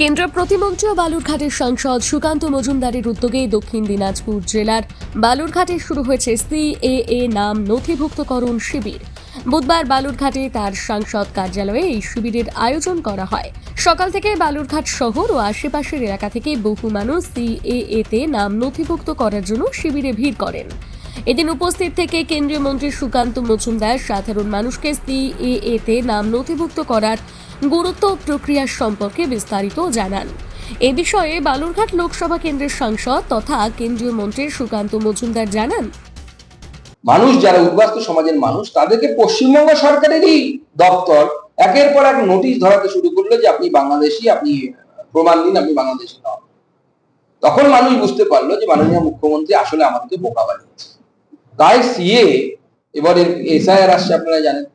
কেন্দ্রীয় প্রতিমন্ত্রী ও বালুরঘাটের সাংসদ সুকান্ত মজুমদারের উদ্যোগে দক্ষিণ দিনাজপুর জেলার বালুরঘাটে শুরু হয়েছে সিএএ নাম নথিভুক্তকরণ শিবির। বুধবার বালুরঘাটে তার সাংসদ কার্যালয়ে এই শিবিরের আয়োজন করা হয়। সকাল থেকে বালুরঘাট শহর ও আশেপাশের এলাকা থেকে বহু মানুষ সিএএ তে নাম নথিভুক্ত করার জন্য শিবিরে ভিড় করেন। এদিন উপস্থিত থেকে কেন্দ্রীয় মন্ত্রী সুকান্ত মজুমদার সাধারণ মানুষকে সিএএ তে নাম নথিভুক্ত করার গুরুত্ব প্রক্রিয়া সম্পর্কে বিস্তারিত জানান। এ বিষয়ে বালুরঘাট লোকসভা কেন্দ্রের সাংসদ তথা কেন্দ্রীয় মন্ত্রী সুকান্ত মজুমদার জানান। মানুষ যারা উদ্বাস্তু সমাজের মানুষ, তাদেরকে পশ্চিমবঙ্গ সরকারেরই দপ্তর একের পর এক নোটিশ ধরাতে শুরু করল যে আপনি বাংলাদেশি, আপনি প্রমাণ দিন, আপনি বাংলাদেশি নন। তখন মানুষ বুঝতে পারল যে মাননীয় মুখ্যমন্ত্রী আসলে আমাদেরকে বোকা বানিয়েছে তাই সিএ এবার এসআইআর আসছে, আপনারা জানেন।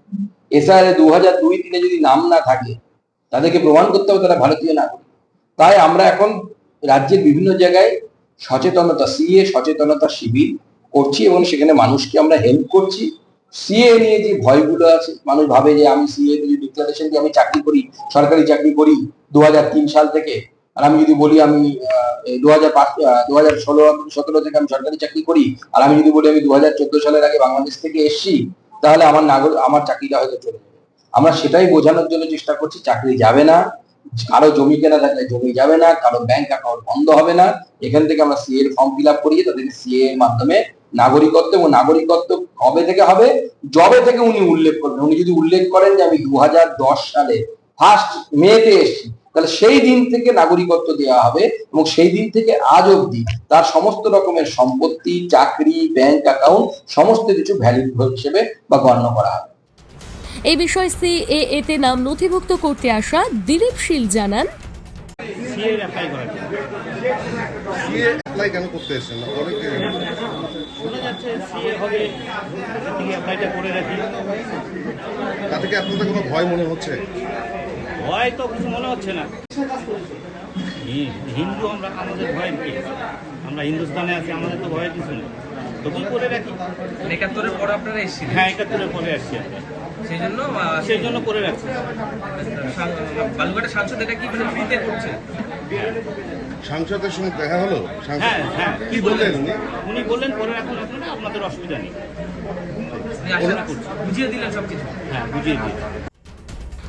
এসআইআর দু হাজার দুই তিনে যদি নাম না থাকে, তাদেরকে প্রমাণ করতে হবে তারা ভারতীয় নাগরিক। তাই আমরা এখন রাজ্যের বিভিন্ন জায়গায় সচেতনতা, সিএ সচেতনতা শিবির করছি এবং সেখানে মানুষকে আমরা হেল্প করছি। সিএ নিয়ে যে ভয়গুলো আছে, মানুষ ভাবে যে আমি সিএ যদি ডিক্লারেশন দিয়ে আমি চাকরি করি, সরকারি চাকরি করি দু হাজার তিন সাল থেকে। আর আমি যদি বলি আমি দু হাজার পাঁচ দু হাজার ষোলো, সতেরো থেকে আমি সরকারি চাকরি করি, আর আমি যদি বলি আমি দু হাজার চোদ্দ সালের আগে বাংলাদেশ থেকে এসছি, তাহলে আমার নাগর, আমার চাকরিটা হয়তো চলে যাবে। আমরা সেটাই বোঝানোর জন্য চেষ্টা করছি, চাকরি যাবে না, কারও জমি কেনা থাকলে জমি যাবে না, কারও ব্যাংক অ্যাকাউন্ট বন্ধ হবে না, এখান থেকে আমরা সিএ ফর্ম ফিল আপ করিয়ে তাদেরকে সিএ এর মাধ্যমে নাগরিকত্ব এবং নাগরিকত্ব কবে থেকে হবে জবে থেকে উনি উল্লেখ করবেন। উনি যদি উল্লেখ করেন যে আমি দু হাজার দশ সালে ফার্স্ট মেতে এসেছি তাহলে সেই দিন থেকে নাগরিকত্ব দেওয়া হবে এবং সেই দিন থেকে আজ অবধি তার সমস্ত রকমের সম্পত্তি চাকরি ব্যাংক অ্যাকাউন্ট সমস্ত কিছু ভ্যালিড হিসেবে বা গণ্য করা হবে। এই বিষয়ে সিএএ তে নাম নথিভুক্ত করতে আসা দিলীপ শীল জানান। সিএ অ্যাপ্লাই করার জন্য সিএ অ্যাপ্লাই কেন করতে এসেছেন? অনেকে শোনা যাচ্ছে সিএ হবে থেকে অ্যাপ্লাইটা করে রাখি তা থেকে আপনাদের কোনো ভয় মনে হচ্ছে। ভয় তো কিছু মনে হচ্ছে না। হিন্দু আমরা আমাদের ভয়ের কি? আমরা হিন্দুস্তানে আছি আমাদের তো ভয়ের কিছু নেই। তবুই করে রাখি? একাত্তরের পর আপনারা এসেছিলেন? হ্যাঁ একাত্তরের পরে আসছি আমরা। সেই জন্য সেই জন্য করে রাখছি। বালুঘাটের সাংসদ এটা কি মানে ফ্রিতে করছে? সাংসদের সঙ্গে দেখা হলো? হ্যাঁ হ্যাঁ কি বললেন? উনি? উনি বললেন করে রাখুন আপনারা আপনাদের অসুবিধা নেই। বুঝিয়ে দিলেন সবকিছু। হ্যাঁ বুঝিয়ে দিই